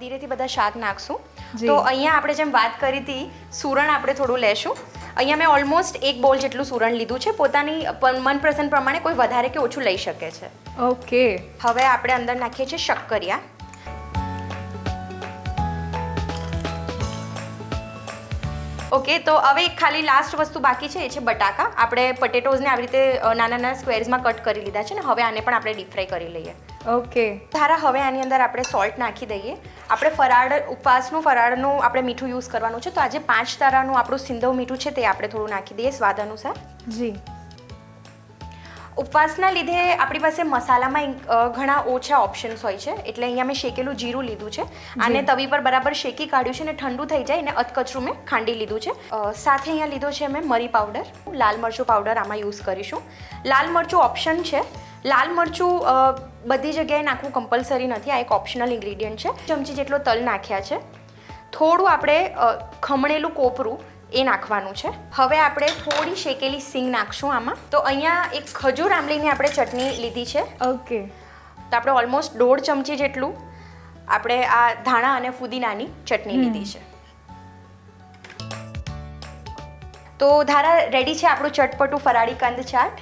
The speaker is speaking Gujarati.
ધીરેથી બધા શાક નાખશું. તો અહીંયા આપણે જેમ વાત કરી હતી સુરણ આપણે થોડું લેશું. અહીંયા મેં ઓલમોસ્ટ એક બોલ જેટલું સુરણ લીધું છે. પોતાની મનપસંદ પ્રમાણે કોઈ વધારે કે ઓછું લઈ શકે છે. ઓકે. હવે આપણે અંદર નાખીએ છીએ શક્કરિયા. ઓકે તો હવે એક ખાલી લાસ્ટ વસ્તુ બાકી છે એ છે બટાકા. આપણે પટેટોઝને આવી રીતે નાના નાના સ્ક્વેર્સમાં કટ કરી લીધા છે ને હવે આને પણ આપણે ડીપ ફ્રાય કરી લઈએ. ઓકે. તારા હવે આની અંદર આપણે સોલ્ટ નાખી દઈએ. આપણે ફરાળ ઉપવાસનું ફરાળનું આપણે મીઠું યુઝ કરવાનું છે. તો આજે પાંચ તારાનું આપણું સિંધવ મીઠું છે તે આપણે થોડું નાખી દઈએ સ્વાદ અનુસાર. જી. ઉપવાસના લીધે આપણી પાસે મસાલામાં ઘણા ઓછા ઓપ્શન્સ હોય છે. એટલે અહીંયા મેં શેકેલું જીરું લીધું છે. આને તવી પર બરાબર શેકી કાઢ્યું છે અને ઠંડુ થઈ જાય ને અધકચરું મેં ખાંડી લીધું છે. સાથે અહીંયા લીધો છે મેં મરી પાવડર. લાલ મરચું પાવડર આમાં યુઝ કરીશું. લાલ મરચું ઓપ્શન છે. લાલ મરચું બધી જગ્યાએ નાખવું કમ્પલસરી નથી. આ એક ઓપ્શનલ ઇન્ગ્રીડિયન્ટ છે. ચમચી જેટલો તલ નાખ્યા છે. થોડું આપણે ખમણેલું કોપરું એ નાખવાનું છે. હવે આપણે થોડી શેકેલી સિંગ નાખશું આમાં. તો અહીંયા એક ખજૂર આંબલીની આપણે ચટણી લીધી છે. ઓકે. તો આપણે ઓલમોસ્ટ દોઢ ચમચી જેટલું આપણે આ ધાણા અને ફુદીનાની ચટણી લીધી છે. તો ધારા રેડી છે આપણું ચટપટું ફરાળી કંદ ચાટ.